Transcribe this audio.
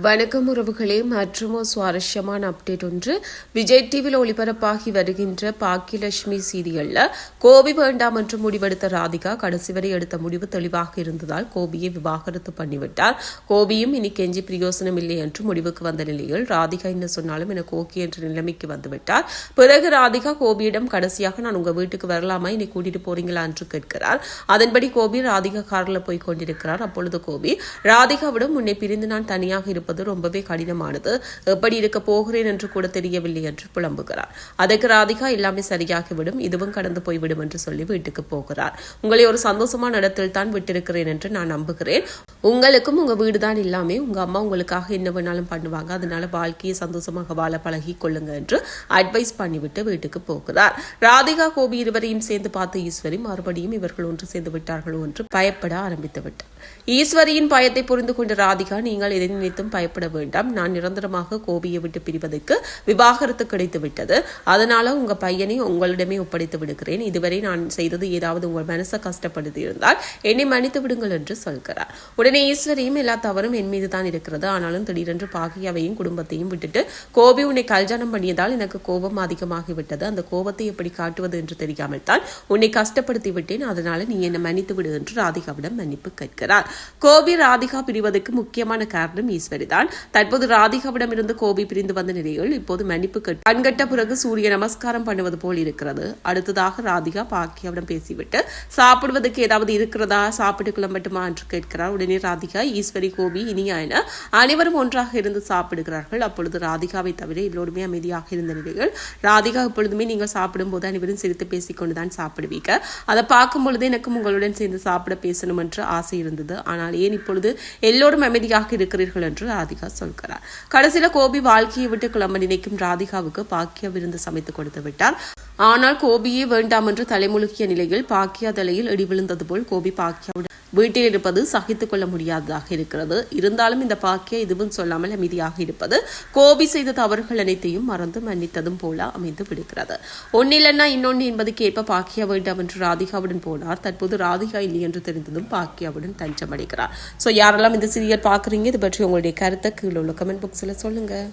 வணக்கம் உறவுகளே. மற்றும் சுவாரஸ்யமான அப்டேட் ஒன்று. விஜய் டிவியில் ஒளிபரப்பாகி வருகின்ற பாக்கியலட்சுமி சீரியல்ல கோபி வேண்டாம் என்று முடிவெடுத்த ராதிகா கடைசி வரை எடுத்த முடிவு தெளிவாக இருந்ததால் கோபியை விவாகரத்து பண்ணிவிட்டார். கோபியும் இனி கெஞ்சி பிரயோசனம் இல்லை என்று முடிவுக்கு வந்த நிலையில் ராதிகா என்ன சொன்னாலும் எனக்கு ஓகே என்ற நிலைமைக்கு வந்துவிட்டார் பிறகு ராதிகா கோபியிடம் கடைசியாக நான் உங்க வீட்டுக்கு வரலாமா? இனி கூட்டிட்டு போறீங்களா? என்று கேட்கிறார். அதன்படி கோபி ராதிகா கார்ல போய் கொண்டிருக்கிறார். அப்பொழுது கோபி ராதிகாவிடம் உன்னை பிரிந்து நான் தனியாக இருப்பது ரொம்பவே கடினமானது. எப்படி இருக்க போகிறேன் என்று கூட தெரியவில்லை என்று புலம்புகிறார். அதற்கு ராதிகா எல்லாமே சரியாகிவிடும் இதுவும் கடந்து போய்விடும் என்று சொல்லி வீட்டுக்கு போகிறார். உங்களை ஒரு சந்தோஷமான இடத்தில் தான் விட்டிருக்கிறேன் என்று நான் நம்புகிறேன். உங்களுக்கும் உங்க வீடு தான் இல்லாமே உங்க அம்மா உங்களுக்காக என்ன வேணாலும் பண்ணுவாங்க. அதனால வாழ்க்கையை சந்தோஷமாக வாழ பழகி கொள்ளுங்க என்று அட்வைஸ் பண்ணிவிட்டு வீட்டுக்கு போகிறார். ராதிகா கோபி இருவரையும் சேர்ந்து பார்த்த ஈஸ்வரி மறுபடியும் இவர்கள் ஒன்று சேர்ந்து விட்டார்களோ என்று பயப்பட ஆரம்பித்து விட்டார் ஈஸ்வரியின் பயத்தை புரிந்து கொண்ட ராதிகா நீங்கள் எதை நினைத்தும் பயப்பட வேண்டாம். நான் நிரந்தரமாக கோபியை விட்டு பிரிவதற்கு விவாகரத்து கிடைத்து விட்டது. அதனால உங்க பையனை உங்களிடமே ஒப்படைத்து விடுகிறேன். இதுவரை நான் செய்தது ஏதாவது உங்கள் மனசை கஷ்டப்படுத்தி இருந்தால் என்னை மன்னித்து விடுங்கள் என்று சொல்கிறார். உடனே ஈஸ்வரியும் எல்லா தவறும் என் மீது தான் இருக்கிறது. ஆனாலும் திடீரென்று பாகியாவையும் குடும்பத்தையும் விட்டுட்டு கோபி உன்னை கல்யாணம் பண்ணியதால் எனக்கு கோபம் அதிகமாகிவிட்டது. அந்த கோபத்தை எப்படி காட்டுவது என்று தெரியாமல் தான் உன்னை கஷ்டப்படுத்தி விட்டேன். அதனால நீ என்னை மன்னித்து விடு என்று ராதிகாவிடம் மன்னிப்பு கேட்கிறார். கோபி ராதிகா பிரிவதற்கு முக்கியமான காரணம் ஈஸ்வரி தான். தற்போது ராதிகாவிடம் இருந்து கோபி பிரிந்து வந்த நிலையில் இப்போது மன்னிப்பு கேட்டு கண்கட்ட பிறகு சூரிய நமஸ்காரம் பண்ணுவது போல் இருக்கிறது. அடுத்ததாக ராதிகா பாக்கியாவிடம் பேசிவிட்டு சாப்பிடுவதற்கு ஏதாவது இருக்கிறதா? சாப்பிட்டு கிளம்பட்டுமா என்று கேட்கிறார். உடனே ராதிகா ஈஸ்வரி கோபி இனியா என அனைவரும் ஒன்றாக இருந்து சாப்பிடுகிறார்கள். அப்பொழுது ராதிகாவை தவிர எல்லோருமே அமைதியாக இருந்த நிலையில் ராதிகா எப்பொழுதுமே நீங்கள் சாப்பிடும் போது அனைவரும் சிரித்து பேசிக்கொண்டுதான் சாப்பிடுவீங்க. அதை பார்க்கும் பொழுது எனக்கும் உங்களுடன் சேர்ந்து சாப்பிட பேசணும் என்று ஆசை இருந்தது. ஆனால் ஏன் இப்பொழுது எல்லோரும் அமைதியாக இருக்கிறீர்கள் என்று ராதிகா சொல்கிறார். கடைசியில கோபி வாழ்க்கையை விட்டு கிளம்ப நினைக்கும் ராதிகாவுக்கு பாக்கிய விருந்து சமைத்து கொடுத்து விட்டார். ஆனால் கோபியே வேண்டாம் என்று தலைமுழுக்கிய நிலையில் பாக்கியா தலையில் இடி விழுந்தது போல் கோபி பாக்கியாவுடன் வீட்டில் இருப்பது சகித்துக் கொள்ள முடியாததாக இருக்கிறது. இருந்தாலும் இந்த பாக்கியா எதுவும் சொல்லாமல் அமைதியாக இருப்பது கோபி செய்த தவறுகள் அனைத்தையும் மறந்து மன்னித்ததும் போல அமைந்து விடுகிறது. ஒன்னிலன்னா இன்னொன்று என்பது கேட்ப பாக்கியா வேண்டாம் என்று ராதிகாவுடன் போனார். தற்போது ராதிகா இல்லை என்று தெரிந்ததும் பாக்கியாவுடன் தஞ்சம் அடைகிறார் ஸோ யாரெல்லாம் இந்த சீரியல் பார்க்குறீங்க இது பற்றி உங்களுடைய கருத்தை கீழே உள்ள கமெண்ட் பாக்ஸில் சொல்லுங்கள்